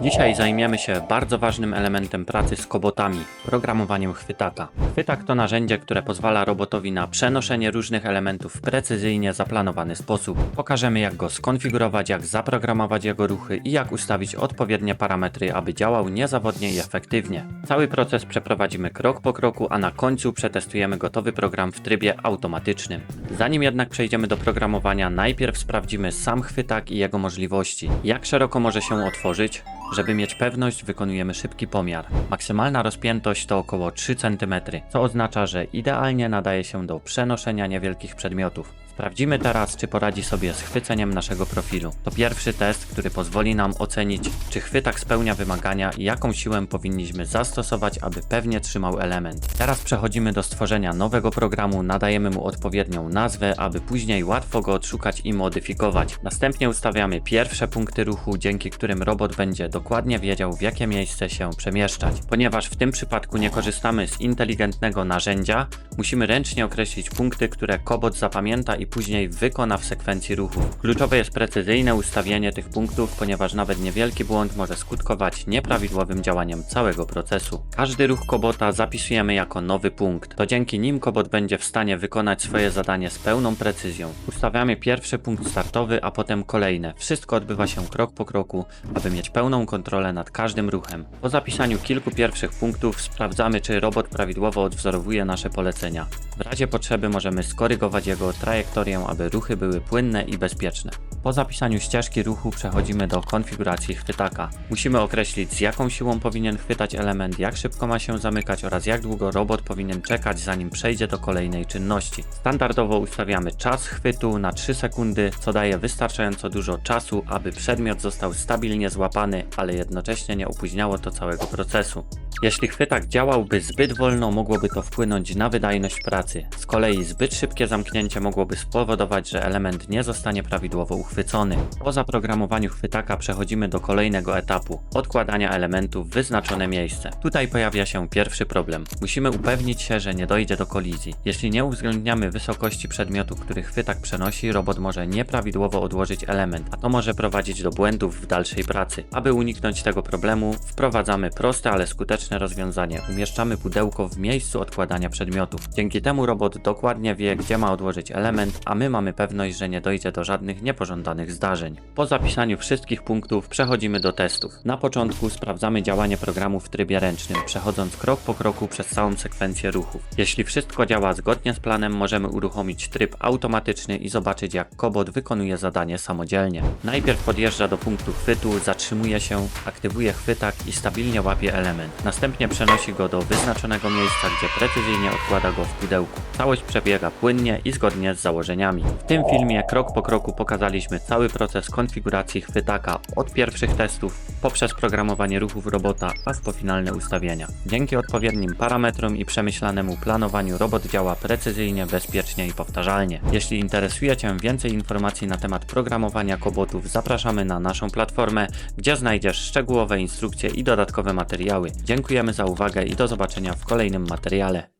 Dzisiaj zajmiemy się bardzo ważnym elementem pracy z kobotami programowaniem chwytaka. Chwytak to narzędzie, które pozwala robotowi na przenoszenie różnych elementów w precyzyjnie zaplanowany sposób. Pokażemy, jak go skonfigurować, jak zaprogramować jego ruchy i jak ustawić odpowiednie parametry, aby działał niezawodnie i efektywnie. Cały proces przeprowadzimy krok po kroku, a na końcu przetestujemy gotowy program w trybie automatycznym. Zanim jednak przejdziemy do programowania, najpierw sprawdzimy sam chwytak i jego możliwości. Jak szeroko może się otworzyć? Żeby mieć pewność, wykonujemy szybki pomiar. Maksymalna rozpiętość to około 3 cm, co oznacza, że idealnie nadaje się do przenoszenia niewielkich przedmiotów. Sprawdzimy teraz, czy poradzi sobie z chwyceniem naszego profilu. To pierwszy test, który pozwoli nam ocenić, czy chwytak spełnia wymagania i jaką siłę powinniśmy zastosować, aby pewnie trzymał element. Teraz przechodzimy do stworzenia nowego programu, nadajemy mu odpowiednią nazwę, aby później łatwo go odszukać i modyfikować. Następnie ustawiamy pierwsze punkty ruchu, dzięki którym robot będzie dokładnie wiedział, w jakie miejsce się przemieszczać. Ponieważ w tym przypadku nie korzystamy z inteligentnego narzędzia, musimy ręcznie określić punkty, które kobot zapamięta i później wykona w sekwencji ruchów. Kluczowe jest precyzyjne ustawienie tych punktów, ponieważ nawet niewielki błąd może skutkować nieprawidłowym działaniem całego procesu. Każdy ruch kobota zapisujemy jako nowy punkt. To dzięki nim kobot będzie w stanie wykonać swoje zadanie z pełną precyzją. Ustawiamy pierwszy punkt startowy, a potem kolejne. Wszystko odbywa się krok po kroku, aby mieć pełną kontrolę nad każdym ruchem. Po zapisaniu kilku pierwszych punktów sprawdzamy, czy robot prawidłowo odwzorowuje nasze polecenia. W razie potrzeby możemy skorygować jego trajektorię, aby ruchy były płynne i bezpieczne. Po zapisaniu ścieżki ruchu przechodzimy do konfiguracji chwytaka. Musimy określić z jaką siłą powinien chwytać element, jak szybko ma się zamykać oraz jak długo robot powinien czekać zanim przejdzie do kolejnej czynności. Standardowo ustawiamy czas chwytu na 3 sekundy, co daje wystarczająco dużo czasu, aby przedmiot został stabilnie złapany, ale jednocześnie nie opóźniało to całego procesu. Jeśli chwytak działałby zbyt wolno, mogłoby to wpłynąć na wydajność pracy. Z kolei zbyt szybkie zamknięcie mogłoby spowodować, że element nie zostanie prawidłowo uchwycony. Po zaprogramowaniu chwytaka przechodzimy do kolejnego etapu odkładania elementu w wyznaczone miejsce. Tutaj pojawia się pierwszy problem. Musimy upewnić się, że nie dojdzie do kolizji. Jeśli nie uwzględniamy wysokości przedmiotu, który chwytak przenosi, robot może nieprawidłowo odłożyć element, a to może prowadzić do błędów w dalszej pracy. Aby uniknąć tego problemu, wprowadzamy proste, ale skuteczne rozwiązanie. Umieszczamy pudełko w miejscu odkładania przedmiotów. Dzięki temu robot dokładnie wie, gdzie ma odłożyć element, a my mamy pewność, że nie dojdzie do żadnych niepożądanych zdarzeń. Po zapisaniu wszystkich punktów przechodzimy do testów. Na początku sprawdzamy działanie programu w trybie ręcznym, przechodząc krok po kroku przez całą sekwencję ruchów. Jeśli wszystko działa zgodnie z planem, możemy uruchomić tryb automatyczny i zobaczyć, jak kobot wykonuje zadanie samodzielnie. Najpierw podjeżdża do punktu chwytu, zatrzymuje się, aktywuje chwytak i stabilnie łapie element. Następnie przenosi go do wyznaczonego miejsca, gdzie precyzyjnie odkłada go w pudełku. Całość przebiega płynnie i zgodnie z założeniami. W tym filmie krok po kroku pokazaliśmy cały proces konfiguracji chwytaka od pierwszych testów poprzez programowanie ruchów robota aż po finalne ustawienia. Dzięki odpowiednim parametrom i przemyślanemu planowaniu robot działa precyzyjnie, bezpiecznie i powtarzalnie. Jeśli interesuje Cię więcej informacji na temat programowania kobotów, zapraszamy na naszą platformę, gdzie znajdziesz szczegółowe instrukcje i dodatkowe materiały. Dziękujemy za uwagę i do zobaczenia w kolejnym materiale.